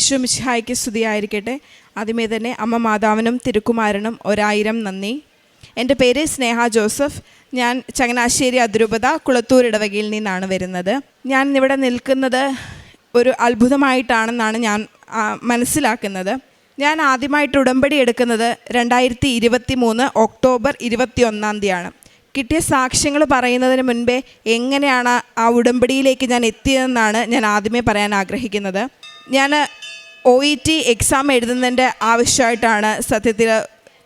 ഈശോ സ്തുതിയായിരിക്കട്ടെ. ആദ്യമേ തന്നെ അമ്മ മാതാവിനും തിരുക്കുമാരനും ഒരായിരം നന്ദി. എന്റെ പേര് സ്നേഹ ജോസഫ്. ഞാൻ ചങ്ങനാശ്ശേരി അതിരൂപത കുളത്തൂർ ഇടവകയിൽ നിന്നാണ് വരുന്നത്. ഞാൻ ഇവിടെ നിൽക്കുന്നത് ഒരു അത്ഭുതമായിട്ടാണെന്നാണ് ഞാൻ മനസ്സിലാക്കുന്നത്. ഞാൻ ആദ്യമായിട്ട് ഉടമ്പടി എടുക്കുന്നത് രണ്ടായിരത്തി ഇരുപത്തി മൂന്ന് ഒക്ടോബർ ഇരുപത്തി ഒന്നാം തീയതിയാണ്. കിട്ടിയ സാക്ഷ്യങ്ങൾ പറയുന്നതിന് മുൻപേ എങ്ങനെയാണ് ആ ഉടമ്പടിയിലേക്ക് ഞാൻ എത്തിയതെന്നാണ് ഞാൻ ആദ്യമേ പറയാൻ ആഗ്രഹിക്കുന്നത്. ഞാൻ ഒ ഇ ടി എക്സാം എഴുതുന്നതിന്റെ ആവശ്യമായിട്ടാണ് സത്യത്തിൽ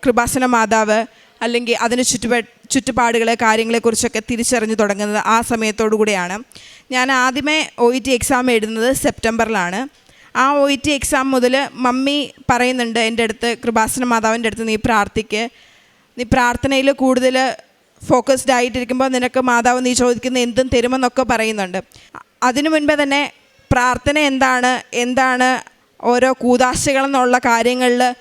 കൃപാസന മാതാവ് അല്ലെങ്കിൽ അതിന് ചുറ്റുപാ ചുറ്റുപാടുകളെ കാര്യങ്ങളെക്കുറിച്ചൊക്കെ തിരിച്ചറിഞ്ഞു തുടങ്ങുന്നത് ആ സമയത്തോടു കൂടിയാണ്. ഞാൻ ആദ്യമേ ഒ ഇ ടി എക്സാം എഴുതുന്നത് സെപ്റ്റംബറിലാണ്. ആ ഒ ഇ ടി എക്സാം മുതൽ മമ്മി പറയുന്നുണ്ട് എന്റെ അടുത്ത് കൃപാസന മാതാവിന്റെ അടുത്ത് നീ പ്രാർത്ഥിക്ക്. നീ പ്രാർത്ഥനയിൽ കൂടുതൽ ഫോക്കസ്ഡ് ആയിട്ടിരിക്കുമ്പോൾ നിനക്ക് മാതാവ് നീ ചോദിക്കുന്ന എന്തും തരുമെന്നൊക്കെ പറയുന്നുണ്ട്. അതിനു മുൻപേ തന്നെ പ്രാർത്ഥന എന്താണ്? എന്താണ് ഓരോ കൂതാശകളെന്നുള്ള കാര്യങ്ങളിൽ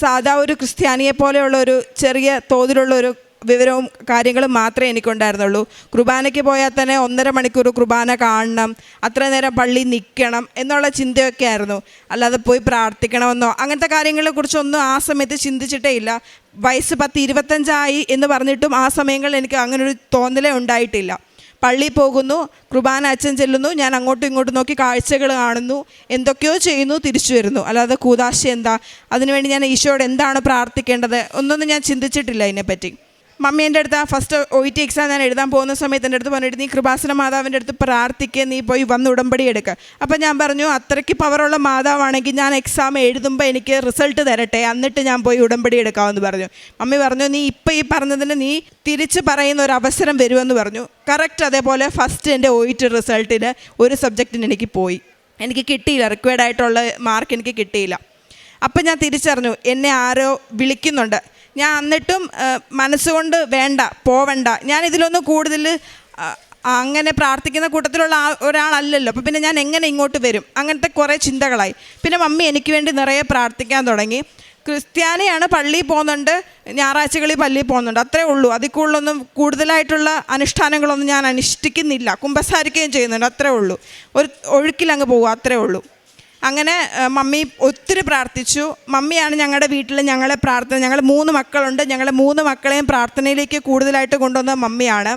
സാധാ ഒരു ക്രിസ്ത്യാനിയെ പോലെയുള്ള ഒരു ചെറിയ തോതിലുള്ള ഒരു വിവരവും കാര്യങ്ങളും മാത്രമേ എനിക്കുണ്ടായിരുന്നുള്ളൂ. കുർബാനയ്ക്ക് പോയാൽ തന്നെ ഒന്നര മണിക്കൂർ കുർബാന കാണണം അത്ര നേരം പള്ളി നിൽക്കണം എന്നുള്ള ചിന്തയൊക്കെ ആയിരുന്നു. അല്ലാതെ പോയി പ്രാർത്ഥിക്കണമെന്നോ അങ്ങനത്തെ കാര്യങ്ങളെക്കുറിച്ചൊന്നും ആ സമയത്ത് ചിന്തിച്ചിട്ടേ ഇല്ല. വയസ്സ് പത്ത് ഇരുപത്തഞ്ചായി എന്ന് പറഞ്ഞിട്ടും ആ സമയങ്ങളിൽ എനിക്ക് അങ്ങനൊരു തോന്നലേ ഉണ്ടായിട്ടില്ല. പള്ളിയിൽ പോകുന്നു കുർബാന അച്ഛൻ ചെല്ലുന്നു ഞാൻ അങ്ങോട്ടും ഇങ്ങോട്ടും നോക്കി കാഴ്ചകൾ കാണുന്നു എന്തൊക്കെയോ ചെയ്യുന്നു തിരിച്ചു വരുന്നു. അല്ലാതെ കൂതാശ എന്താ? അതിനുവേണ്ടി ഞാൻ ഈശോയോട് എന്താണ് പ്രാർത്ഥിക്കേണ്ടത്? ഒന്നൊന്നും ഞാൻ ചിന്തിച്ചിട്ടില്ല അതിനെപ്പറ്റി മമ്മി എന്റെ അടുത്ത് ആ ഫസ്റ്റ് ഒ ടി എക്സാം ഞാൻ എഴുതാൻ പോകുന്ന സമയത്ത് എന്റെ അടുത്ത് പറഞ്ഞിട്ട് നീ കൃപാസന മാതാവിന്റെ അടുത്ത് പ്രാർത്ഥിക്കുക നീ പോയി വന്ന് ഉടമ്പടി എടുക്കുക അപ്പം ഞാൻ പറഞ്ഞു അത്രയ്ക്ക് പവറുള്ള മാതാവാണെങ്കിൽ ഞാൻ എക്സാം എഴുതുമ്പോൾ എനിക്ക് റിസൾട്ട് തരട്ടെ എന്നിട്ട് ഞാൻ പോയി ഉടമ്പടി എടുക്കാമെന്ന് പറഞ്ഞു. മമ്മി പറഞ്ഞു നീ ഇപ്പം ഈ പറഞ്ഞതിന് നീ തിരിച്ച് പറയുന്ന ഒരു അവസരം വരുമെന്ന് പറഞ്ഞു. കറക്റ്റ് അതേപോലെ ഫസ്റ്റ് എന്റെ ഒ ടി റിസൾട്ടിന് ഒരു സബ്ജക്റ്റിന് എനിക്ക് പോയി. എനിക്ക് കിട്ടിയില്ല റിക്വയർഡ് ആയിട്ടുള്ള മാർക്ക് എനിക്ക് കിട്ടിയില്ല. അപ്പം ഞാൻ തിരിച്ചറിഞ്ഞു എന്നെ ആരോ വിളിക്കുന്നുണ്ട്. ഞാൻ എന്നിട്ടും മനസ്സുകൊണ്ട് വേണ്ട പോവണ്ട. ഞാൻ ഇതിലൊന്നും കൂടുതൽ അങ്ങനെ പ്രാർത്ഥിക്കുന്ന കൂട്ടത്തിലുള്ള ആ ഒരാളല്ലല്ലോ. അപ്പോൾ പിന്നെ ഞാൻ എങ്ങനെ ഇങ്ങോട്ട് വരും? അങ്ങനത്തെ കുറേ ചിന്തകളായി. പിന്നെ മമ്മി എനിക്ക് വേണ്ടി നിറയെ പ്രാർത്ഥിക്കാൻ തുടങ്ങി. ക്രിസ്ത്യാനിയാണ് പള്ളിയിൽ പോകുന്നുണ്ട്. ഞായറാഴ്ചകളിൽ പള്ളിയിൽ പോകുന്നുണ്ട്. അത്രേ ഉള്ളൂ. അതിൽ കൂടുതലൊന്നും കൂടുതലായിട്ടുള്ള അനുഷ്ഠാനങ്ങളൊന്നും ഞാൻ അനുഷ്ഠിക്കുന്നില്ല. കുമ്പസാരിക്കുകയും ചെയ്യുന്നുണ്ട്. അത്രേ ഉള്ളൂ. ഒരു ഒഴുക്കിലങ്ങ് പോകുക അത്രേ ഉള്ളൂ. അങ്ങനെ മമ്മി ഒത്തിരി പ്രാർത്ഥിച്ചു. മമ്മിയാണ് ഞങ്ങളുടെ വീട്ടിൽ ഞങ്ങളെ പ്രാർത്ഥന ഞങ്ങൾ മൂന്ന് മക്കളുണ്ട്. ഞങ്ങളെ മൂന്ന് മക്കളെയും പ്രാർത്ഥനയിലേക്ക് കൂടുതലായിട്ട് കൊണ്ടുവന്ന മമ്മിയാണ്.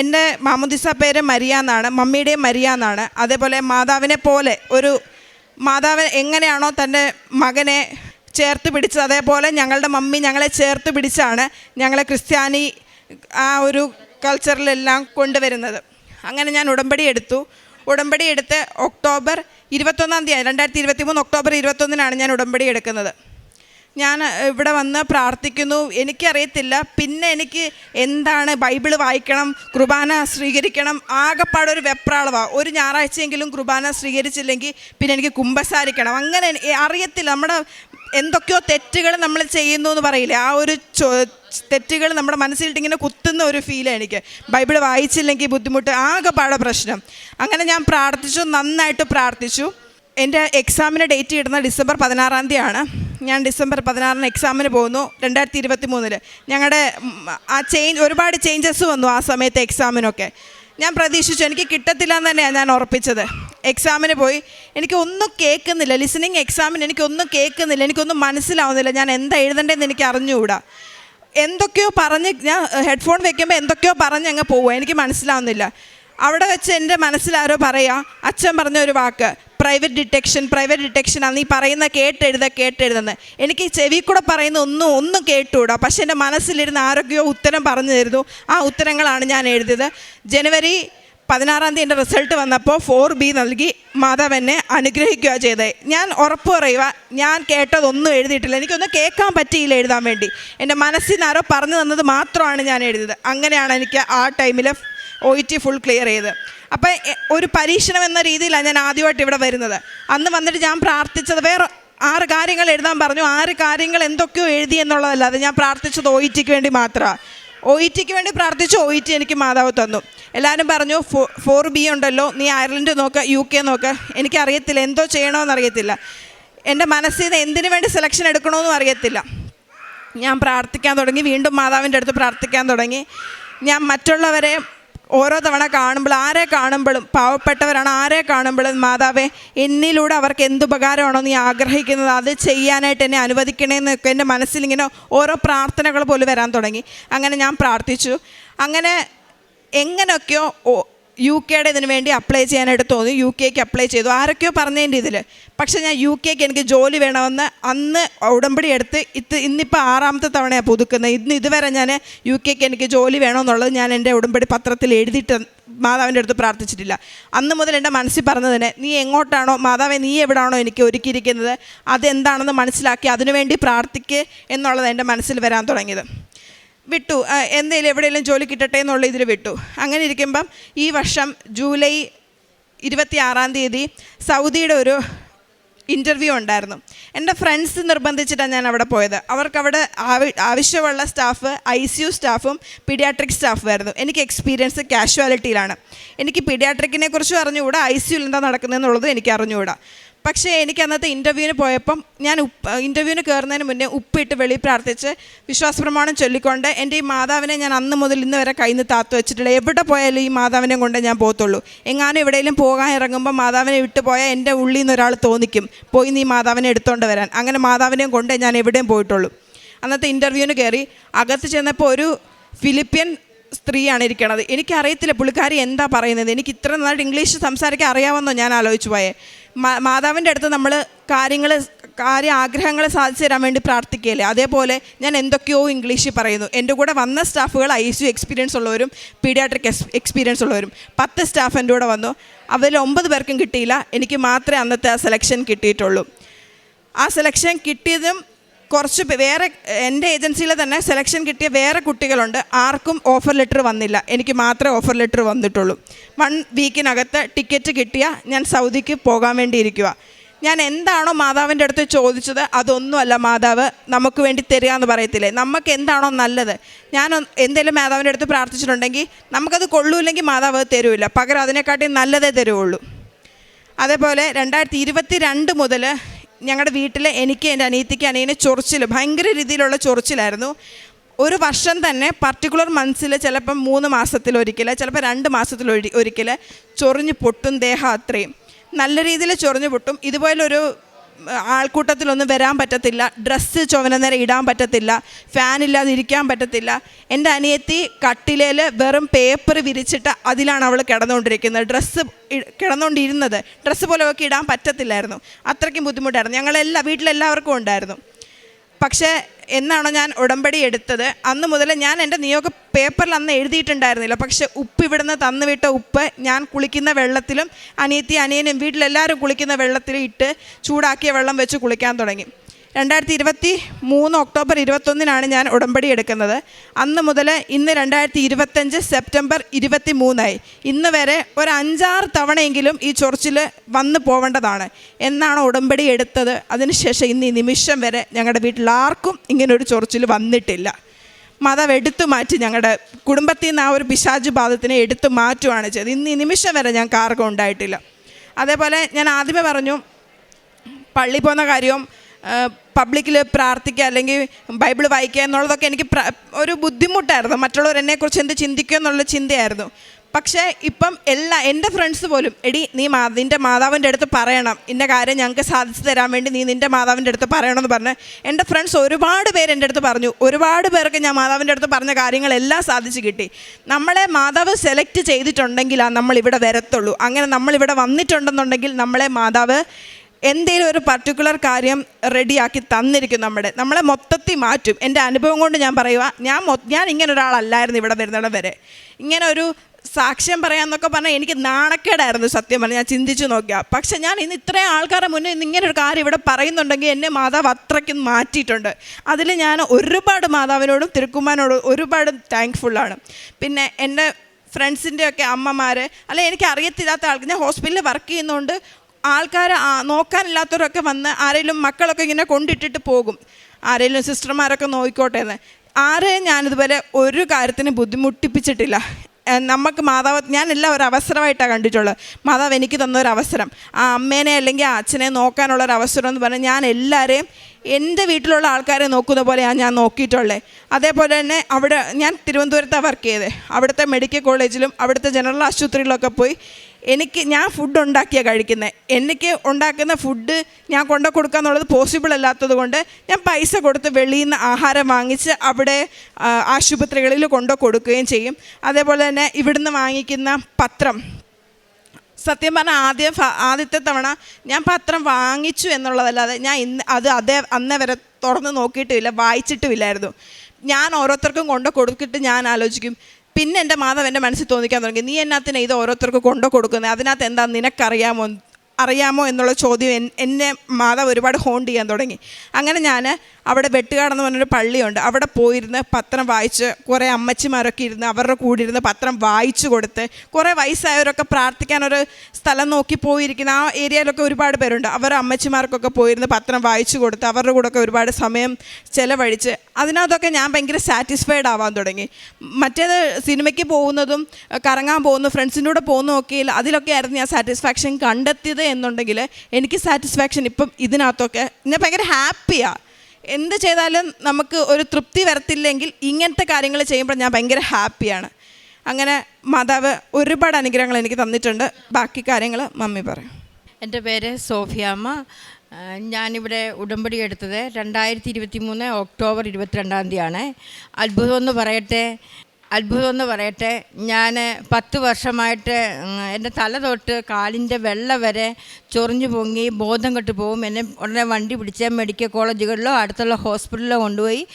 എന്റെ മാമുദിസ പേര് മരിയ എന്നാണ് മമ്മിയുടെയും മരിയ എന്നാണ്. അതേപോലെ മാതാവിനെ പോലെ ഒരു മാതാവ് എങ്ങനെയാണോ തന്റെ മകനെ ചേർത്ത് പിടിച്ചത് അതേപോലെ ഞങ്ങളുടെ മമ്മി ഞങ്ങളെ ചേർത്ത് പിടിച്ചാണ് ഞങ്ങളെ ക്രിസ്ത്യാനി ആ ഒരു കൾച്ചറിലെല്ലാം കൊണ്ടുവരുന്നത്. അങ്ങനെ ഞാൻ ഉടമ്പടി എടുത്തു. ഉടമ്പടി എടുത്ത് ഒക്ടോബർ ഇരുപത്തൊന്നാം തീയതി രണ്ടായിരത്തി ഇരുപത്തി മൂന്ന് ഒക്ടോബർ ഇരുപത്തൊന്നിനാണ് ഞാൻ ഉടമ്പടി എടുക്കുന്നത്. ഞാൻ ഇവിടെ വന്ന് പ്രാർത്ഥിക്കുന്നു. എനിക്കറിയത്തില്ല. പിന്നെ എനിക്ക് എന്താണ് ബൈബിൾ വായിക്കണം കുർബാന സ്വീകരിക്കണം ആകെപ്പാടൊരു വെപ്രാളവാണ് ഒരു ഞായറാഴ്ചയെങ്കിലും കുർബാന സ്വീകരിച്ചില്ലെങ്കിൽ പിന്നെ എനിക്ക് കുമ്പസാരിക്കണം. അങ്ങനെ അറിയത്തില്ല. നമ്മുടെ എന്തൊക്കെയോ തെറ്റുകൾ നമ്മൾ ചെയ്യുന്നു എന്ന് പറയില്ലേ? ആ ഒരു തെറ്റുകൾ നമ്മുടെ മനസ്സിലിട്ട് ഇങ്ങനെ കുത്തുന്ന ഒരു ഫീലാണ് എനിക്ക്. ബൈബിൾ വായിച്ചില്ലെങ്കിൽ ബുദ്ധിമുട്ട് ആകെ പാട പ്രശ്നം. അങ്ങനെ ഞാൻ പ്രാർത്ഥിച്ചു നന്നായിട്ട് പ്രാർത്ഥിച്ചു. എന്റെ എക്സാമിന് ഡേറ്റ് കിട്ടുന്ന ഡിസംബർ പതിനാറാം തീയതിയാണ്. ഞാൻ ഡിസംബർ പതിനാറിന് എക്സാമിന് പോകുന്നു രണ്ടായിരത്തി ഇരുപത്തി മൂന്നിൽ ഞങ്ങളുടെ ആ ചേഞ്ച് ഒരുപാട് ചേഞ്ചസ് വന്നു ആ സമയത്ത് എക്സാമിനൊക്കെ ഞാൻ പ്രതീക്ഷിച്ചു എനിക്ക് കിട്ടത്തില്ല എന്ന് തന്നെയാണ് ഞാൻ ഉറപ്പിച്ചത്. എക്സാമിന് പോയി എനിക്ക് ഒന്നും കേൾക്കുന്നില്ല. ലിസണിങ് എക്സാമിന് എനിക്കൊന്നും കേൾക്കുന്നില്ല. എനിക്കൊന്നും മനസ്സിലാവുന്നില്ല. ഞാൻ എന്താ എഴുതേണ്ടതെന്ന് എനിക്ക് അറിഞ്ഞുകൂടാ. എന്തൊക്കെയോ പറഞ്ഞ് ഞാൻ ഹെഡ്ഫോൺ വെക്കുമ്പോൾ എന്തൊക്കെയോ പറഞ്ഞ് അങ്ങ് പോവുക എനിക്ക് മനസ്സിലാവുന്നില്ല. അവിടെ വെച്ച് എന്റെ മനസ്സിലാരോ പറയുക അച്ഛൻ പറഞ്ഞ ഒരു വാക്ക് പ്രൈവറ്റ് ഡിറ്റക്ഷൻ പ്രൈവറ്റ് ഡിറ്റക്ഷൻ ആണ്. നീ പറയുന്ന കേട്ടെഴുത കേട്ടെഴുതെന്ന്. എനിക്ക് ഈ ചെവി കൂടെ പറയുന്ന ഒന്നും ഒന്നും കേട്ടുകൂടാ. പക്ഷേ എന്റെ മനസ്സിലിരുന്ന് ആരൊക്കെയോ ഉത്തരം പറഞ്ഞു തരുന്നു. ആ ഉത്തരങ്ങളാണ് ഞാൻ എഴുതിയത്. ജനുവരി പതിനാറാം തീയതി എന്റെ റിസൾട്ട് വന്നപ്പോൾ ഫോർ ബി നൽകി മാതാവ് എന്നെ അനുഗ്രഹിക്കുക ചെയ്തത് ഞാൻ ഉറപ്പ് പറയുക ഞാൻ കേട്ടതൊന്നും എഴുതിയിട്ടില്ല. എനിക്കൊന്നും കേൾക്കാൻ പറ്റിയില്ല എഴുതാൻ വേണ്ടി. എന്റെ മനസ്സിൽ നിന്ന് ആരോ പറഞ്ഞു തന്നത് മാത്രമാണ് ഞാൻ എഴുതിയത്. അങ്ങനെയാണ് എനിക്ക് ആ ടൈമിൽ ഒ ടി ഫുൾ ക്ലിയർ ചെയ്ത് അപ്പം ഒരു പരീക്ഷണം എന്ന രീതിയിലാണ് ഞാൻ ആദ്യമായിട്ട് ഇവിടെ വരുന്നത്. അന്ന് വന്നിട്ട് ഞാൻ പ്രാർത്ഥിച്ചത് വേറെ ആറ് കാര്യങ്ങൾ എഴുതാൻ പറഞ്ഞു. ആറ് കാര്യങ്ങൾ എന്തൊക്കെയോ എഴുതി എന്നുള്ളതല്ലാതെ ഞാൻ പ്രാർത്ഥിച്ചത് ഒ ഇ ടിക്ക് വേണ്ടി മാത്രമാണ്. ഒ ഇ ടിക്ക് വേണ്ടി പ്രാർത്ഥിച്ചു ഒ ഇ ടി എനിക്ക് മാതാവ് തന്നു. എല്ലാവരും പറഞ്ഞു ഫോ ഫോർ ബി ഉണ്ടല്ലോ നീ അയർലൻഡ് നോക്ക് യു കെ നോക്ക്. എനിക്കറിയത്തില്ല എന്തോ ചെയ്യണമെന്ന് അറിയത്തില്ല. എന്റെ മനസ്സിൽ നിന്ന് എന്തിനു വേണ്ടി സെലക്ഷൻ എടുക്കണമെന്നും അറിയത്തില്ല. ഞാൻ പ്രാർത്ഥിക്കാൻ തുടങ്ങി വീണ്ടും മാതാവിന്റെ അടുത്ത് പ്രാർത്ഥിക്കാൻ തുടങ്ങി. ഞാൻ മറ്റുള്ളവരെ ഓരോ തവണ കാണുമ്പോൾ ആരെ കാണുമ്പോഴും പാവപ്പെട്ടവരാണ് ആരെ കാണുമ്പോഴും മാതാവേ എന്നിലൂടെ അവർക്ക് എന്ത് ഉപകാരമാണോ നീ ആഗ്രഹിക്കുന്നത് അത് ചെയ്യാനായിട്ട് എന്നെ അനുവദിക്കണേന്നൊക്കെ എന്റെ മനസ്സിൽ ഇങ്ങനെ ഓരോ പ്രാർത്ഥനകൾ പോലും വരാൻ തുടങ്ങി. അങ്ങനെ ഞാൻ പ്രാർത്ഥിച്ചു. അങ്ങനെ എങ്ങനെയൊക്കെയോ യു കെയുടെ ഇതിന് വേണ്ടി അപ്ലൈ ചെയ്യാനായിട്ട് തോന്നി. യു കെക്ക് അപ്ലൈ ചെയ്തു. ആരൊക്കെയോ പറഞ്ഞതിന്റെ ഇതിൽ. പക്ഷേ ഞാൻ യു കെക്ക് എനിക്ക് ജോലി വേണമെന്ന് അന്ന് ഉടമ്പടി എടുത്ത് ഇത് ഇന്നിപ്പോൾ ആറാമത്തെ തവണയാണ് പുതുക്കുന്നത്. ഇന്ന് ഇതുവരെ ഞാൻ യു കെക്ക് എനിക്ക് ജോലി വേണമെന്നുള്ളത് ഞാൻ എന്റെ ഉടമ്പടി പത്രത്തിൽ എഴുതിയിട്ട് മാതാവിന്റെ അടുത്ത് പ്രാർത്ഥിച്ചിട്ടില്ല. അന്ന് മുതൽ എന്റെ മനസ്സിൽ പറഞ്ഞതിന് നീ എങ്ങോട്ടാണോ മാതാവെ നീ എവിടാണോ എനിക്ക് ഒരുക്കിയിരിക്കുന്നത്? അതെന്താണെന്ന് മനസ്സിലാക്കി അതിനുവേണ്ടി പ്രാർത്ഥിക്ക് എന്നുള്ളത് എന്റെ മനസ്സിൽ വരാൻ തുടങ്ങിയത്. വിട്ടു. എന്തെങ്കിലും എവിടെയെങ്കിലും ജോലി കിട്ടട്ടെ എന്നുള്ള ഇതിൽ വിട്ടു. അങ്ങനെ ഇരിക്കുമ്പം ഈ വർഷം ജൂലൈ ഇരുപത്തി ആറാം തീയതി സൗദിയുടെ ഒരു ഇന്റർവ്യൂ ഉണ്ടായിരുന്നു. എന്റെ ഫ്രണ്ട്സ് നിർബന്ധിച്ചിട്ടാണ് ഞാൻ അവിടെ പോയത്. അവർക്കവിടെ ആവ- ആവശ്യമുള്ള സ്റ്റാഫ് ഐ സി യു സ്റ്റാഫും പീഡിയാട്രിക് സ്റ്റാഫുമായിരുന്നു എനിക്ക് എക്സ്പീരിയൻസ് കാഷ്വാലിറ്റിയിലാണ് എനിക്ക് പീഡിയാട്രിക്കിനെ കുറിച്ചും അറിഞ്ഞുകൂടാ? ഐ സി യുവിൽ എന്താ നടക്കുന്നതെന്നുള്ളത് എനിക്ക് അറിഞ്ഞുകൂടാ? പക്ഷേ എനിക്ക് അന്നത്തെ ഇന്റർവ്യൂവിന് പോയപ്പം ഞാൻ ഉപ്പ് ഇന്റർവ്യൂവിന് കയറുന്നതിന് മുന്നേ ഉപ്പിട്ട് വെളി പ്രാർത്ഥിച്ച് വിശ്വാസപ്രമാണം ചൊല്ലിക്കൊണ്ട് എന്റെ ഈ മാതാവിനെ ഞാൻ അന്ന് മുതൽ ഇന്ന് വരെ കയ്യിൽ താത്തു വെച്ചിട്ടില്ല. എവിടെ പോയാലും ഈ മാതാവിനെ കൊണ്ടേ ഞാൻ പോകത്തുള്ളൂ. എങ്ങാനും എവിടെയെങ്കിലും പോകാൻ ഇറങ്ങുമ്പോൾ മാതാവിനെ വിട്ടു പോയാൽ എന്റെ ഉള്ളിൽ നിന്ന് ഒരാൾ തോന്നിക്കും. പോയി നീ മാതാവിനെ എടുത്തോണ്ട് വരാൻ. അങ്ങനെ മാതാവിനെയും കൊണ്ടേ ഞാൻ എവിടെയും പോയിട്ടുള്ളൂ. അന്നത്തെ ഇന്റർവ്യൂവിന് കയറി അകത്ത് ചെന്നപ്പോൾ ഒരു ഫിലിപ്പിയൻ സ്ത്രീയാണ് ഇരിക്കണത്. എനിക്കറിയത്തില്ല പുള്ളിക്കാരി എന്താ പറയുന്നത്. എനിക്ക് ഇത്ര നന്നായിട്ട് ഇംഗ്ലീഷ് സംസാരിക്കാൻ അറിയാമെന്നോ ഞാൻ ആലോചിച്ചു പോയേ. മാതാവിന്റെ അടുത്ത് നമ്മൾ കാര്യങ്ങൾ കാര്യ ആഗ്രഹങ്ങൾ സാധിച്ചു തരാൻ വേണ്ടി പ്രാർത്ഥിക്കുകയല്ലേ. അതേപോലെ ഞാൻ എന്തൊക്കെയോ ഇംഗ്ലീഷിൽ പറയുന്നു. എന്റെ കൂടെ വന്ന സ്റ്റാഫുകൾ ഐ സി എക്സ്പീരിയൻസ് ഉള്ളവരും പീഡിയാട്രിക് എക്സ്പീരിയൻസ് ഉള്ളവരും പത്ത് സ്റ്റാഫ് എന്റെ കൂടെ വന്നു. അവരിൽ ഒമ്പത് പേർക്കും കിട്ടിയില്ല. എനിക്ക് മാത്രമേ അന്നത്തെ ആ സെലക്ഷൻ കിട്ടിയിട്ടുള്ളൂ. ആ സെലക്ഷൻ കിട്ടിയതും കുറച്ച് വേറെ എന്റെ ഏജൻസിയിൽ തന്നെ സെലക്ഷൻ കിട്ടിയ വേറെ കുട്ടികളുണ്ട്. ആർക്കും ഓഫർ ലെറ്റർ വന്നില്ല. എനിക്ക് മാത്രമേ ഓഫർ ലെറ്റർ വന്നിട്ടുള്ളൂ. വൺ വീക്കിനകത്ത് ടിക്കറ്റ് കിട്ടിയ ഞാൻ സൗദിക്ക് പോകാൻ വേണ്ടിയിരിക്കുക ഞാൻ എന്താണോ മാതാവിന്റെ അടുത്ത് ചോദിച്ചത് അതൊന്നുമല്ല മാതാവ് നമുക്ക് വേണ്ടി തരിക എന്ന് പറയത്തില്ലേ? നമുക്ക് എന്താണോ നല്ലത്. ഞാൻ എന്തെങ്കിലും മാതാവിന്റെ അടുത്ത് പ്രാർത്ഥിച്ചിട്ടുണ്ടെങ്കിൽ നമുക്കത് കൊള്ളൂല്ലെങ്കിൽ മാതാവ് തരൂല പകരം അതിനെക്കാട്ടി നല്ലതേ തരുള്ളൂ അതേപോലെ രണ്ടായിരത്തി ഇരുപത്തി രണ്ട് മുതൽ ഞങ്ങളുടെ വീട്ടിൽ എനിക്ക് എന്റെ അനിയത്തിക്ക് അനിയനെ ചൊറിച്ചിൽ ഭയങ്കര രീതിയിലുള്ള ചൊറിച്ചിലായിരുന്നു. ഒരു വർഷം തന്നെ പർട്ടിക്കുലർ മന്ത്സിൽ ചിലപ്പം മൂന്ന് മാസത്തിലൊരിക്കൽ ചിലപ്പോൾ രണ്ട് മാസത്തിലൊരി ഒരിക്കൽ ചൊറിഞ്ഞ് പൊട്ടും ദേഹം അത്രയും. നല്ല രീതിയിൽ ചൊറിഞ്ഞ് പൊട്ടും. ഇതുപോലൊരു ആൾക്കൂട്ടത്തിലൊന്നും വരാൻ പറ്റത്തില്ല. ഡ്രസ്സ് ചുവന നേരം ഇടാൻ പറ്റത്തില്ല. ഫാനില്ലാതെ ഇരിക്കാൻ പറ്റത്തില്ല. എന്റെ അനിയത്തി കട്ടിലേൽ വെറും പേപ്പർ വിരിച്ചിട്ട് അതിലാണ് അവൾ കിടന്നുകൊണ്ടിരിക്കുന്നത്. ഡ്രസ്സ് കിടന്നുകൊണ്ടിരുന്നത്. ഡ്രസ്സ് പോലെ ഒക്കെ ഇടാൻ പറ്റത്തില്ലായിരുന്നു. അത്രയ്ക്കും ബുദ്ധിമുട്ടായിരുന്നു. ഞങ്ങളെല്ലാ വീട്ടിലെല്ലാവർക്കും ഉണ്ടായിരുന്നു. പക്ഷേ എന്നാണോ ഞാൻ ഉടമ്പടി എടുത്തത്? അന്ന് മുതൽ ഞാൻ എന്റെ നിയോഗ പേപ്പറിൽ അന്ന് എഴുതിയിട്ടുണ്ടായിരുന്നില്ല. പക്ഷെ ഉപ്പ് ഇവിടുന്ന് തന്നുവിട്ട ഉപ്പ് ഞാൻ കുളിക്കുന്ന വെള്ളത്തിലും അനിയത്തി അനിയനും വീട്ടിലെല്ലാവരും കുളിക്കുന്ന വെള്ളത്തിലും ഇട്ട് ചൂടാക്കിയ വെള്ളം വെച്ച് കുളിക്കാൻ തുടങ്ങി. രണ്ടായിരത്തി ഇരുപത്തി മൂന്ന് ഒക്ടോബർ ഇരുപത്തൊന്നിനാണ് ഞാൻ ഉടമ്പടി എടുക്കുന്നത്. അന്ന് മുതൽ ഇന്ന് രണ്ടായിരത്തി ഇരുപത്തഞ്ച് സെപ്റ്റംബർ ഇരുപത്തി മൂന്നായി ഇന്ന് വരെ ഒരു അഞ്ചാറ് തവണയെങ്കിലും ഈ ചൊറിച്ചിൽ വന്നു പോവേണ്ടതാണ്. എന്നാണ് ഉടമ്പടി എടുത്തത്. അതിനുശേഷം ഇന്ന് ഈ നിമിഷം വരെ ഞങ്ങളുടെ വീട്ടിൽ ആർക്കും ഇങ്ങനൊരു ചൊറിച്ചിൽ വന്നിട്ടില്ല. മതം എടുത്തു മാറ്റി ഞങ്ങളുടെ കുടുംബത്തിൽ നിന്ന് ആ ഒരു പിശാചു ബാധത്തിനെ എടുത്തു മാറ്റുകയാണ് ചെയ്തത്. ഇന്ന് ഈ നിമിഷം വരെ ഞങ്ങൾക്ക് ആർക്കും ഉണ്ടായിട്ടില്ല. അതേപോലെ ഞാൻ ആദ്യമേ പറഞ്ഞു പള്ളി പോകുന്ന കാര്യവും പബ്ലിക്കിൽ പ്രാർത്ഥിക്കുക അല്ലെങ്കിൽ ബൈബിൾ വായിക്കുക എന്നുള്ളതൊക്കെ എനിക്ക് ഒരു ബുദ്ധിമുട്ടായിരുന്നു. മറ്റുള്ളവർ എന്നെക്കുറിച്ച് എന്ത് ചിന്തിക്കുക എന്നുള്ള ചിന്തയായിരുന്നു. പക്ഷേ ഇപ്പം എല്ലാ എന്റെ ഫ്രണ്ട്സ് പോലും എടി നീ മാ നിന്റെ മാതാവിന്റെ അടുത്ത് പറയണം. ഇന്ന കാര്യം ഞങ്ങൾക്ക് സാധിച്ചു തരാൻ വേണ്ടി നീ നിന്റെ മാതാവിന്റെ അടുത്ത് പറയണമെന്ന് പറഞ്ഞ് എന്റെ ഫ്രണ്ട്സ് ഒരുപാട് പേര് എന്റെ അടുത്ത് പറഞ്ഞു. ഒരുപാട് പേർക്ക് ഞാൻ മാതാവിന്റെ അടുത്ത് പറഞ്ഞ കാര്യങ്ങളെല്ലാം സാധിച്ചു കിട്ടി. നമ്മളെ മാതാവ് സെലക്ട് ചെയ്തിട്ടുണ്ടെങ്കിലാണ് നമ്മൾ ഇവിടെ വരത്തുള്ളൂ. അങ്ങനെ നമ്മളിവിടെ വന്നിട്ടുണ്ടെന്നുണ്ടെങ്കിൽ നമ്മളെ മാതാവ് എന്തെങ്കിലും ഒരു പർട്ടിക്കുലർ കാര്യം റെഡിയാക്കി തന്നിരിക്കും നമ്മുടെ. നമ്മളെ മൊത്തത്തിൽ മാറ്റും. എന്റെ അനുഭവം കൊണ്ട് ഞാൻ പറയുക ഞാൻ ഞാൻ ഇങ്ങനെ ഒരാളല്ലായിരുന്നു ഇവിടെ വരുന്നിടം വരെ. ഇങ്ങനെ ഒരു സാക്ഷ്യം പറയാമെന്നൊക്കെ പറഞ്ഞാൽ എനിക്ക് നാണക്കേടായിരുന്നു സത്യം പറഞ്ഞാൽ. ഞാൻ ചിന്തിച്ചു നോക്കിയാൽ പക്ഷെ ഞാൻ ഇന്ന് ഇത്രയും ആൾക്കാരുടെ മുന്നിൽ ഇന്ന് ഇങ്ങനെ ഒരു കാര്യം ഇവിടെ പറയുന്നുണ്ടെങ്കിൽ എന്നെ മാതാവ് അത്രയ്ക്കും മാറ്റിയിട്ടുണ്ട്. അതിൽ ഞാൻ ഒരുപാട് മാതാവിനോടും തിരുക്കുമാനോടും ഒരുപാട് താങ്ക്ഫുള്ളാണ് പിന്നെ എന്റെ ഫ്രണ്ട്സിന്റെയൊക്കെ അമ്മമാർ അല്ലെ എനിക്ക് അറിയത്തില്ലാത്ത ആൾക്ക് ഞാൻ ഹോസ്പിറ്റലിൽ വർക്ക് ചെയ്യുന്നതുകൊണ്ട് ആൾക്കാർ നോക്കാനില്ലാത്തവരൊക്കെ വന്ന് ആരെങ്കിലും മക്കളൊക്കെ ഇങ്ങനെ കൊണ്ടിട്ടിട്ട് പോകും. ആരെങ്കിലും സിസ്റ്റർമാരൊക്കെ നോക്കിക്കോട്ടെ എന്ന് ആരെയും ഞാനിതുവരെ ഒരു കാര്യത്തിന് ബുദ്ധിമുട്ടിപ്പിച്ചിട്ടില്ല. നമുക്ക് മാതാവ് ഞാൻ എല്ലാം ഒരു അവസരമായിട്ടാണ് കണ്ടിട്ടുള്ളത്. മാതാവ് എനിക്ക് തന്ന ഒരു അവസരം ആ അമ്മേനെ അല്ലെങ്കിൽ ആ അച്ഛനെ നോക്കാനുള്ള ഒരു അവസരം എന്ന് പറഞ്ഞാൽ ഞാൻ എല്ലാവരെയും എന്റെ വീട്ടിലുള്ള ആൾക്കാരെ നോക്കുന്ന പോലെയാണ് ഞാൻ നോക്കിയിട്ടുള്ളത് അതേപോലെ തന്നെ അവിടെ ഞാൻ തിരുവനന്തപുരത്താണ് വർക്ക് ചെയ്തത് അവിടുത്തെ മെഡിക്കൽ കോളേജിലും അവിടുത്തെ ജനറൽ ആശുപത്രിയിലൊക്കെ പോയി എനിക്ക് ഞാൻ ഫുഡ് ഉണ്ടാക്കിയാണ് കഴിക്കുന്നത് എനിക്ക് ഉണ്ടാക്കുന്ന ഫുഡ് ഞാൻ കൊണ്ടു കൊടുക്കുക എന്നുള്ളത് പോസിബിൾ അല്ലാത്തത് കൊണ്ട് ഞാൻ പൈസ കൊടുത്ത് വെളിയിൽ നിന്ന് ആഹാരം വാങ്ങിച്ച് അവിടെ ആശുപത്രികളിൽ കൊണ്ടു കൊടുക്കുകയും ചെയ്യും. അതേപോലെ തന്നെ ഇവിടുന്ന് വാങ്ങിക്കുന്ന പത്രം. സത്യം പറഞ്ഞാൽ ആദ്യം ആദ്യത്തെ തവണ ഞാൻ പത്രം വാങ്ങിച്ചു എന്നുള്ളതല്ലാതെ ഞാൻ ഇന്ന് അത് അതേ അന്നേ വരെ തുറന്ന് നോക്കിയിട്ടുമില്ല വായിച്ചിട്ടുമില്ലായിരുന്നു. ഞാൻ ഓരോരുത്തർക്കും കൊണ്ട് കൊടുത്തിട്ട് ഞാൻ ആലോചിക്കും പിന്നെ എന്റെ മാധവ് എന്റെ മനസ്സിൽ തോന്നിക്കാൻ തുടങ്ങി നീ എന്നാത്തിനെ ഇത് ഓരോരുത്തർക്ക് കൊണ്ടു കൊടുക്കുന്നത് അതിനകത്ത് എന്താ നിനക്കറിയാമോ? അറിയാമോ എന്നുള്ള ചോദ്യം എന്നെ മാതാവ് ഒരുപാട് ഹോണ്ട് ചെയ്യാൻ തുടങ്ങി. അങ്ങനെ ഞാൻ അവിടെ വെട്ടുകാടെന്ന് പറഞ്ഞൊരു പള്ളിയുണ്ട്. അവിടെ പോയിരുന്ന് പത്രം വായിച്ച് കുറേ അമ്മച്ചിമാരൊക്കെ ഇരുന്ന് അവരുടെ കൂടെ ഇരുന്ന് പത്രം വായിച്ചു കൊടുത്ത് കുറേ വയസ്സായവരൊക്കെ പ്രാർത്ഥിക്കാനൊരു സ്ഥലം നോക്കി പോയിരിക്കുന്ന ആ ഏരിയയിലൊക്കെ ഒരുപാട് പേരുണ്ട്. അവർ അമ്മച്ചിമാർക്കൊക്കെ പോയിരുന്ന് പത്രം വായിച്ചു കൊടുത്ത് അവരുടെ കൂടെയൊക്കെ ഒരുപാട് സമയം ചിലവഴിച്ച് അതിനകത്തൊക്കെ ഞാൻ ഭയങ്കര സാറ്റിസ്ഫൈഡ് ആവാൻ തുടങ്ങി. മറ്റേത് സിനിമയ്ക്ക് പോകുന്നതും കറങ്ങാൻ പോകുന്നതും ഫ്രണ്ട്സിന്റെ കൂടെ പോകുന്നതൊക്കെ അതിലൊക്കെ ആയിരുന്നു ഞാൻ സാറ്റിസ്ഫാക്ഷൻ കണ്ടെത്തിയത് എന്നുണ്ടെങ്കിൽ എനിക്ക് സാറ്റിസ്ഫാക്ഷൻ ഇപ്പം ഇതിനകത്തൊക്കെ ഞാൻ ഭയങ്കര ഹാപ്പിയാണ് എന്ത് ചെയ്താലും നമുക്ക് ഒരു തൃപ്തി വരത്തില്ലെങ്കിൽ ഇങ്ങനത്തെ കാര്യങ്ങൾ ചെയ്യുമ്പോൾ ഞാൻ ഭയങ്കര ഹാപ്പിയാണ് അങ്ങനെ മാതാവ് ഒരുപാട് അനുഗ്രഹങ്ങൾ എനിക്ക് തന്നിട്ടുണ്ട്. ബാക്കി കാര്യങ്ങൾ മമ്മി പറയും. എന്റെ പേര് സോഫിയാമ്മ ഞാനിവിടെ ഉടമ്പടി എടുത്തത് രണ്ടായിരത്തി ഇരുപത്തി മൂന്ന് ഒക്ടോബർ ഇരുപത്തിരണ്ടാം തീയതിയാണ്. അത്ഭുതം എന്ന് പറയട്ടെ. അത്ഭുതം എന്ന് പറയട്ടെ. ഞാൻ പത്ത് വർഷമായിട്ട് എന്റെ തല തൊട്ട് കാലിന്റെ വെള്ള വരെ ചൊറിഞ്ഞു പൊങ്ങി ബോധം കെട്ട് പോകും. എന്നെ ഉടനെ വണ്ടി പിടിച്ച് മെഡിക്കൽ കോളേജുകളിലോ അടുത്തുള്ള ഹോസ്പിറ്റലിലോ കൊണ്ടുപോയി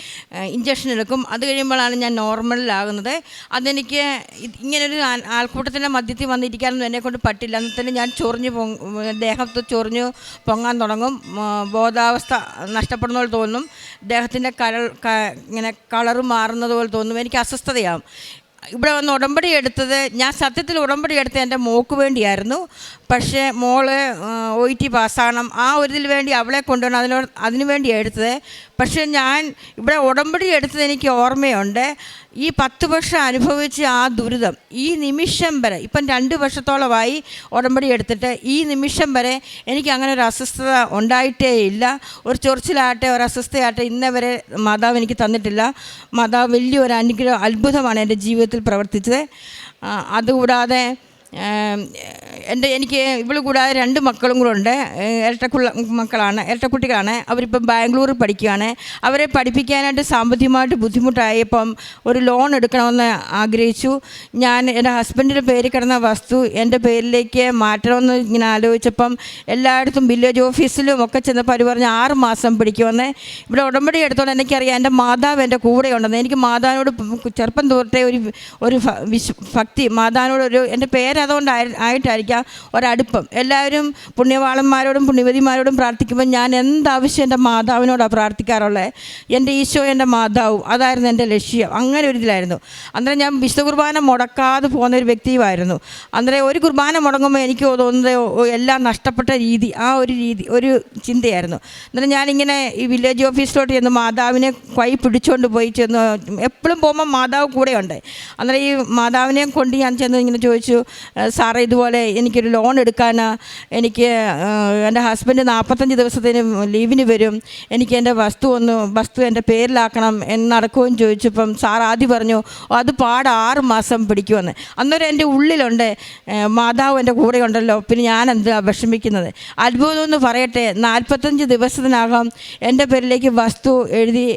ഇഞ്ചക്ഷൻ എടുക്കും. അത് കഴിയുമ്പോഴാണ് ഞാൻ നോർമലിലാകുന്നത്. അതെനിക്ക് ഇങ്ങനൊരു ആൾ- ആൾക്കൂട്ടത്തിന്റെ മധ്യത്തിൽ വന്നിരിക്കാനൊന്നും എന്നെ കൊണ്ട് പറ്റില്ല തന്നെ ഞാൻ ചൊറിഞ്ഞു പൊങ്ങ ദേഹത്ത് ചൊറിഞ്ഞു പൊങ്ങാൻ തുടങ്ങും. ബോധാവസ്ഥ നഷ്ടപ്പെടുന്ന പോലെ തോന്നും. ദേഹത്തിന്റെ കരൾ ഇങ്ങനെ കളറ് മാറുന്നത് പോലെ തോന്നും. എനിക്ക് അസ്വസ്ഥതയാവും. ഇവിടെ വന്ന് ഉടമ്പടി എടുത്തത് ഞാൻ സത്യത്തിൽ ഉടമ്പടി എടുത്തത് എന്റെ മോക്ക് വേണ്ടിയായിരുന്നു. പക്ഷേ മോൾ ഒ ടി പാസ്സാകണം. ആ ഒരു ഇതിൽ വേണ്ടി അവളെ കൊണ്ടുവരണം അതിനോ അതിനു വേണ്ടിയാണ് എടുത്തത്. പക്ഷേ ഞാൻ ഇവിടെ ഉടമ്പടി എടുത്തത് എനിക്ക് ഓർമ്മയുണ്ട്. ഈ പത്ത് വർഷം അനുഭവിച്ച ആ ദുരിതം ഈ നിമിഷം വരെ ഇപ്പം രണ്ട് വർഷത്തോളമായി ഉടമ്പടി എടുത്തിട്ട് ഈ നിമിഷം വരെ എനിക്ക് അങ്ങനെ ഒരു അസ്വസ്ഥത ഉണ്ടായിട്ടേ ഇല്ല. ഒരു ചൊറിച്ചിലാകട്ടെ ഒരു അസ്വസ്ഥയാകട്ടെ ഇന്നേ വരെ മാതാവ് എനിക്ക് തന്നിട്ടില്ല. മാതാവ് വലിയൊരു അനുഗ്രഹം അത്ഭുതമാണ് എന്റെ ജീവിതത്തിൽ പ്രവർത്തിച്ചത്. അതുകൂടാതെ എന്റെ എനിക്ക് ഇവൾ കൂടാതെ രണ്ട് മക്കളും കൂടെ ഉണ്ട്. ഇരട്ടക്കുള്ള മക്കളാണ് ഇരട്ടക്കുട്ടികളാണ്. അവരിപ്പം ബാംഗ്ലൂരിൽ പഠിക്കുകയാണ്. അവരെ പഠിപ്പിക്കാനായിട്ട് സാമ്പത്തികമായിട്ട് ബുദ്ധിമുട്ടായപ്പം ഒരു ലോൺ എടുക്കണമെന്ന് ആഗ്രഹിച്ചു. ഞാൻ എന്റെ ഹസ്ബൻഡിന്റെ പേരിൽ കിടന്ന വസ്തു എന്റെ പേരിലേക്ക് മാറ്റണമെന്ന് ഇങ്ങനെ ആലോചിച്ചപ്പം എല്ലായിടത്തും വില്ലേജ് ഓഫീസിലും ഒക്കെ ചെന്നപ്പോൾ അവർ പറഞ്ഞ് ആറ് മാസം പിടിക്കുമെന്ന്. ഇവിടെ ഉടമ്പടി എടുത്തോണ്ട് എനിക്കറിയാം എന്റെ മാതാവ് എന്റെ കൂടെ ഉണ്ടെന്ന് എനിക്ക് മാതാവിനോട് ചെറുപ്പം തോറ്റേ ഒരു ഒരു ഭക്തി മാതാവിനോട് ഒരു എന്റെ പേര് അതുകൊണ്ട് ആയിട്ടായിരിക്കാം ഒരടുപ്പം. എല്ലാവരും പുണ്യവാളന്മാരോടും പുണ്യവതിമാരോടും പ്രാർത്ഥിക്കുമ്പോൾ ഞാൻ എന്താവശ്യം എന്റെ മാതാവിനോടാണ് പ്രാർത്ഥിക്കാറുള്ളത് എന്റെ ഈശോ എന്റെ മാതാവും. അതായിരുന്നു എന്റെ ലക്ഷ്യം. അങ്ങനെ ഒരു ഇതിലായിരുന്നു. അന്നേരം ഞാൻ വിശുദ്ധ കുർബാന മുടക്കാതെ പോകുന്ന ഒരു വ്യക്തിയുമായിരുന്നു. അന്നേരം ഒരു കുർബാന മുടങ്ങുമ്പോൾ എനിക്ക് തോന്നുന്നത് എല്ലാം നഷ്ടപ്പെട്ട രീതി ആ ഒരു രീതി ഒരു ചിന്തയായിരുന്നു. അന്നേരം ഞാനിങ്ങനെ ഈ വില്ലേജ് ഓഫീസിലോട്ട് ചെന്ന് മാതാവിനെ കൈ പിടിച്ചുകൊണ്ട് പോയി ചെന്ന് എപ്പോഴും പോകുമ്പോൾ മാതാവ് കൂടെയുണ്ട്. അന്നേരം ഈ മാതാവിനെ കൊണ്ട് ഞാൻ ചെന്ന് ഇങ്ങനെ ചോദിച്ചു "ഏഹ് സാറേ ഇതുപോലെ എനിക്കൊരു ലോൺ എടുക്കാൻ എനിക്ക് എന്റെ ഹസ്ബൻഡ് നാൽപ്പത്തഞ്ച് ദിവസത്തിന് ലീവിന് വരും. എനിക്ക് എന്റെ വസ്തു ഒന്ന് വസ്തു എന്റെ പേരിലാക്കണം എന്ന് ചോദിച്ചപ്പം സാർ ആദ്യം പറഞ്ഞു അത് പാട് ആറ് മാസം പിടിക്കുമെന്ന്. അന്നേരം എന്റെ ഉള്ളിലുണ്ട് മാതാവ് എന്റെ കൂടെ ഉണ്ടല്ലോ പിന്നെ ഞാൻ എന്താ വിഷമിക്കുന്നത്? അത്ഭുതം എന്ന് പറയട്ടെ നാൽപ്പത്തഞ്ച് ദിവസത്തിനകം എന്റെ പേരിലേക്ക് വസ്തു എഴുതി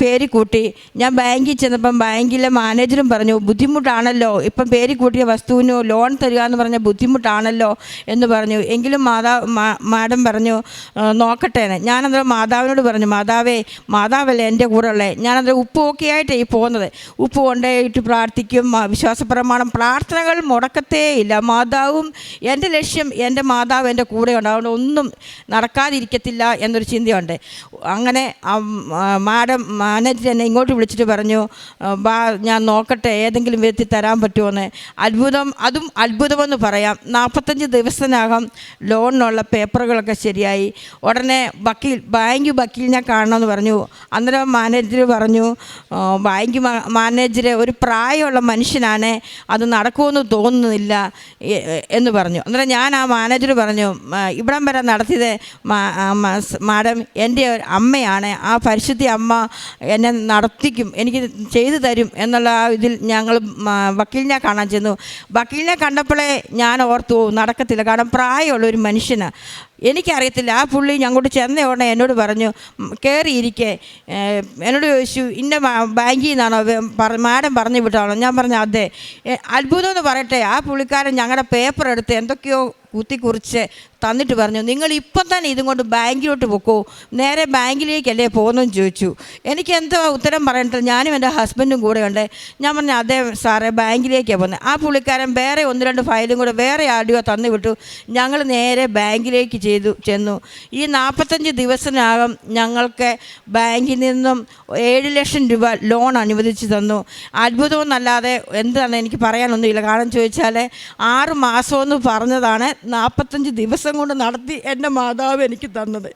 പേര് കൂട്ടി. ഞാൻ ബാങ്കിൽ ചെന്നപ്പം ബാങ്കിലെ മാനേജറും പറഞ്ഞു ബുദ്ധിമുട്ടാണല്ലോ ഇപ്പം പേര് കൂട്ടിയ വസ്തുവിന് ലോൺ തരിക എന്ന് പറഞ്ഞ ബുദ്ധിമുട്ടാണല്ലോ എന്ന് പറഞ്ഞു. എങ്കിലും മാതാവ് മാഡം പറഞ്ഞു "ഏഹ് നോക്കട്ടെ ഞാനന്നേരം മാതാവിനോട് പറഞ്ഞു മാതാവേ മാതാവല്ലേ എന്റെ കൂടെ ഉള്ളത് ഞാനന്നേരം ഉപ്പ് ഓക്കെ ആയിട്ടേ ഈ പോകുന്നത്. ഉപ്പ് കൊണ്ടേയിട്ട് പ്രാർത്ഥിക്കും വിശ്വാസപ്രമാണം വിശ്വാസ പ്രമാണം പ്രാർത്ഥനകൾ മുടക്കത്തേ ഇല്ല. മാതാവും എന്റെ ലക്ഷ്യം എന്റെ മാതാവ് എന്റെ കൂടെ ഉണ്ട് അതുകൊണ്ട് ഒന്നും നടക്കാതിരിക്കത്തില്ല എന്നൊരു ചിന്തയുണ്ട്. അങ്ങനെ മാഡം മാനേജർ എന്നെ ഇങ്ങോട്ട് വിളിച്ചിട്ട് പറഞ്ഞു ബാ ഞാൻ നോക്കട്ടെ ഏതെങ്കിലും വിധത്തിൽ തരാൻ പറ്റുമോ എന്ന്. അത്ഭുതം അതും അത്ഭുതമെന്ന് പറയാം. നാൽപ്പത്തഞ്ച് ദിവസത്തിനകം ലോണിനുള്ള പേപ്പറുകളൊക്കെ ശരിയായി. ഉടനെ വക്കീൽ ബാങ്ക് വക്കീലിനെ കാണണമെന്ന് പറഞ്ഞു. അന്നേരം മാനേജർ പറഞ്ഞു "ആ, ബാങ്ക് മാനേജർ ഒരു പ്രായമുള്ള മനുഷ്യനാണ്. അത് നടക്കുമെന്ന് തോന്നുന്നില്ല. എന്ന് പറഞ്ഞു. അന്നേരം ഞാൻ ആ മാനേജർ പറഞ്ഞു ഇവിടം വരെ നടത്തിയത് മാഡം എന്റെ അമ്മയാണ്. ആ പരിശുദ്ധി അമ്മ എന്നെ നടത്തിക്കും. എനിക്ക് ചെയ്തു തരും എന്നുള്ള ആ ഇതിൽ ഞങ്ങൾ വക്കീലിനെ കാണാൻ ചെന്നു. വക്കീലിനെ കണ്ടപ്പോഴേ ഞാൻ ഓർത്തു നടക്കത്തില്ല. കാരണം പ്രായമുള്ള ഒരു മനുഷ്യന്. എനിക്കറിയത്തില്ല. ആ പുള്ളി ഞങ്ങോട്ട് ചെന്ന ഉടനെ എന്നോട് പറഞ്ഞു "ഉം, കയറിയിരിക്കെ എന്നോട് ചോദിച്ചു ഇന്ന ബാങ്കിൽ നിന്നാണോ? മാഡം പറഞ്ഞു വിട്ടാണോ ഞാൻ പറഞ്ഞു അതെ. "എ, അത്ഭുതം എന്ന് പറയട്ടെ. ആ പുള്ളിക്കാരൻ ഞങ്ങളുടെ പേപ്പർ എടുത്ത് എന്തൊക്കെയോ കുത്തിക്കുറിച്ച് തന്നിട്ട് പറഞ്ഞു നിങ്ങൾ ഇപ്പം തന്നെ ഇതും കൊണ്ട് ബാങ്കിലോട്ട് പൊക്കോ? നേരെ ബാങ്കിലേക്കല്ലേ പോകുന്നെന്ന് ചോദിച്ചു. എനിക്ക് എന്തോ ഉത്തരം പറയണ്ടത്? ഞാനും എന്റെ ഹസ്ബൻഡും കൂടെ ഉണ്ട്. ഞാൻ പറഞ്ഞു അതേ സാറേ ബാങ്കിലേക്കാണ് പോകുന്നത്. ആ പുള്ളിക്കാരൻ വേറെ ഒന്ന് രണ്ട് ഫയലും കൂടെ വേറെ ആഡിയോ തന്നു വിട്ടു. ഞങ്ങൾ നേരെ ബാങ്കിലേക്ക് ചെയ്തു ചെന്നു. ഈ നാൽപ്പത്തഞ്ച് ദിവസത്തിനകം ഞങ്ങൾക്ക് ബാങ്കിൽ നിന്നും ഏഴ് ലക്ഷം രൂപ ലോൺ അനുവദിച്ച് തന്നു. അത്ഭുതമൊന്നല്ലാതെ എന്താണ് എനിക്ക് പറയാനൊന്നുമില്ല. കാരണം ചോദിച്ചാൽ ആറ് മാസമെന്ന് പറഞ്ഞതാണ് നാൽപ്പത്തഞ്ച് ദിവസം കൊണ്ട് നടത്തി എന്റെ മാതാവ് എനിക്ക് തന്നത്.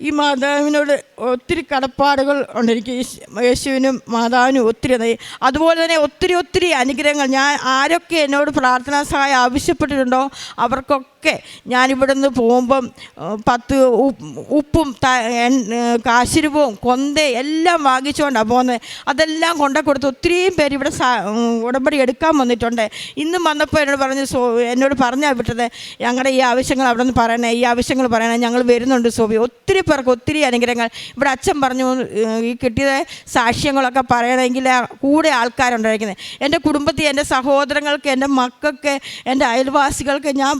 ഈ മാതാവിനോട് ഒത്തിരി കടപ്പാടുകൾ ഉണ്ട്. എനിക്ക് യേശുവിനും മാതാവിനും ഒത്തിരി. അതുപോലെ തന്നെ ഒത്തിരി ഒത്തിരി അനുഗ്രഹങ്ങൾ. ഞാൻ ആരൊക്കെ എന്നോട് പ്രാർത്ഥനാ സഹായം ആവശ്യപ്പെട്ടിട്ടുണ്ടോ അവർക്കൊക്കെ ഞാനിവിടെ നിന്ന് പോകുമ്പം പത്ത് ഉപ്പും കാശിരുപവും കൊന്ത എല്ലാം വാങ്ങിച്ചുകൊണ്ടാണ് പോകുന്നത് അതെല്ലാം കൊണ്ട കൊടുത്ത് ഒത്തിരിയും പേര് ഇവിടെ ഉടമ്പടി എടുക്കാൻ വന്നിട്ടുണ്ട്. ഇന്നും വന്നപ്പോൾ എന്നോട് പറഞ്ഞ് സോ എന്നോട് പറഞ്ഞാൽ വിട്ടത്. ഞങ്ങളുടെ ഈ ആവശ്യങ്ങൾ അവിടെ നിന്ന് പറയണേ ഈ ആവശ്യങ്ങൾ പറയണേ ഞങ്ങൾ വരുന്നുണ്ട് സോബി ഒത്തിരി പേർക്ക് ഒത്തിരി അനുഗ്രഹങ്ങൾ. ഇവിടെ അച്ഛൻ പറഞ്ഞു ഈ കിട്ടിയ സാക്ഷ്യങ്ങളൊക്കെ പറയണമെങ്കിൽ കൂടെ ആൾക്കാരുണ്ടായിരിക്കുന്നത്. എന്റെ കുടുംബത്തിൽ എന്റെ സഹോദരങ്ങൾക്ക് എന്റെ മക്കൾക്ക് എന്റെ അയൽവാസികൾക്ക് ഞാൻ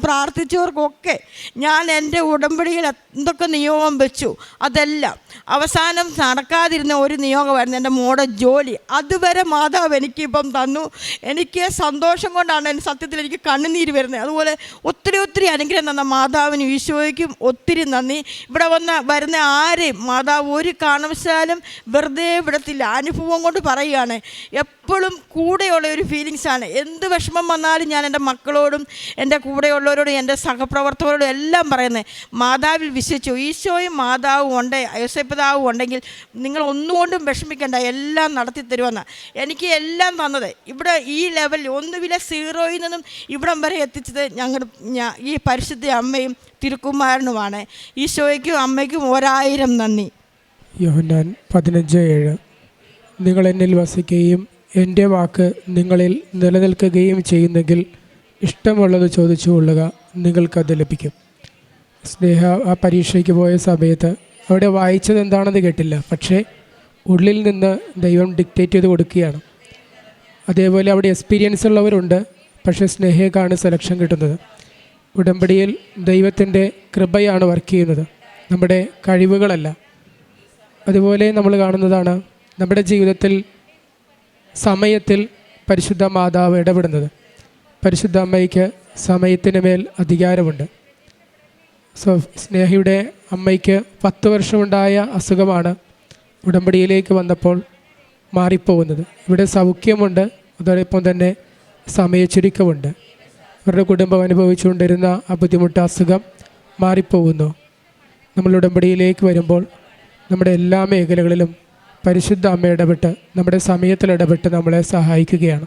പ്രാർത്ഥിച്ചവർക്കൊക്കെ ഞാൻ എന്റെ ഉടമ്പടിയിൽ എന്തൊക്കെ നിയോഗം വെച്ചു? അതെല്ലാം. അവസാനം നടക്കാതിരുന്ന ഒരു നിയോഗമായിരുന്നു എന്റെ മോടെ ജോലി. അതുവരെ മാതാവ് എനിക്കിപ്പം തന്നു. എനിക്ക് സന്തോഷം കൊണ്ടാണ് എന്റെ സത്യത്തിൽ എനിക്ക് കണ്ണുനീര് വരുന്നത്. അതുപോലെ ഒത്തിരി ഒത്തിരി അനുഗ്രഹം തന്ന മാതാവിന് ഈശോയ്ക്കും ഒത്തിരി നന്ദി. ഇവിടെ വന്ന വരുന്ന ആരെയും മാതാവ് ഒരു കാരണവശാലും വെറുതെ വിടത്തില്ല. അനുഭവം കൊണ്ട് പറയുകയാണ്. എപ്പോഴും കൂടെയുള്ള ഒരു ഫീലിങ്സാണ് എന്ത് വിഷമം വന്നാലും ഞാൻ എന്റെ മക്കളോടും എന്റെ കൂടെയുള്ളവരോടും എന്റെ സഹപ്രവർത്തകരോടും എല്ലാം പറയുന്നത് മാതാവിൽ വിശ്വസിച്ചു. ഈശോയും മാതാവും ഉണ്ട് യോസേപ്പിതാവും ഉണ്ടെങ്കിൽ നിങ്ങൾ ഒന്നുകൊണ്ടും വിഷമിക്കേണ്ട എല്ലാം നടത്തി തരുമെന്ന്. എനിക്ക് എല്ലാം തന്നത്. ഇവിടെ ഈ ലെവലിൽ ഒന്നുവില സീറോയിൽ നിന്നും ഇവിടം വരെ എത്തിച്ചത് ഞങ്ങളുടെ ഈ പരിശുദ്ധ അമ്മയും തിരുക്കുമാരനുമാണ്. ഈശോയ്ക്കും അമ്മയ്ക്കും ഒരായിരം നന്ദി. യോഹന്നാൻ പതിനഞ്ച് ഏഴ്. നിങ്ങൾ എന്നിൽ വസിക്കുകയും എന്റെ വാക്ക് നിങ്ങളിൽ നിലനിൽക്കുകയും ചെയ്യുന്നെങ്കിൽ ഇഷ്ടമുള്ളത് ചോദിച്ചു കൊള്ളുക നിങ്ങൾക്കത് ലഭിക്കും. സ്നേഹ ആ പരീക്ഷയ്ക്ക് പോയ സമയത്ത് അവിടെ വായിച്ചത് എന്താണെന്ന് കേട്ടില്ല. പക്ഷേ ഉള്ളിൽ നിന്ന് ദൈവം ഡിക്റ്റേറ്റ് ചെയ്ത് കൊടുക്കുകയാണ്. അതേപോലെ അവിടെ എക്സ്പീരിയൻസ് ഉള്ളവരുണ്ട് പക്ഷേ സ്നേഹയ്ക്കാണ് സെലക്ഷൻ കിട്ടുന്നത്. ഉടമ്പടിയിൽ ദൈവത്തിന്റെ കൃപയാണ് വർക്ക് ചെയ്യുന്നത്. നമ്മുടെ കഴിവുകളല്ല. അതുപോലെ നമ്മൾ കാണുന്നതാണ് നമ്മുടെ ജീവിതത്തിൽ സമയത്തിൽ പരിശുദ്ധ മാതാവ് ഇടപെടുന്നത്. പരിശുദ്ധ അമ്മയ്ക്ക് സമയത്തിന് മേൽ അധികാരമുണ്ട്. സോ സ്നേഹയുടെ അമ്മയ്ക്ക് പത്ത് വർഷമുണ്ടായ അസുഖമാണ് ഉടമ്പടിയിലേക്ക് വന്നപ്പോൾ മാറിപ്പോകുന്നത്. ഇവിടെ സൗഖ്യമുണ്ട് അതോടൊപ്പം തന്നെ സമയച്ചുരുക്കമുണ്ട്. അവരുടെ കുടുംബം അനുഭവിച്ചുകൊണ്ടിരുന്ന ആ ബുദ്ധിമുട്ട് അസുഖം മാറിപ്പോകുന്നു. നമ്മൾ ഉടമ്പടിയിലേക്ക് വരുമ്പോൾ നമ്മുടെ എല്ലാ മേഖലകളിലും പരിശുദ്ധ അമ്മ ഇടപെട്ട് നമ്മുടെ സമയത്തിൽ ഇടപെട്ട് നമ്മളെ സഹായിക്കുകയാണ്.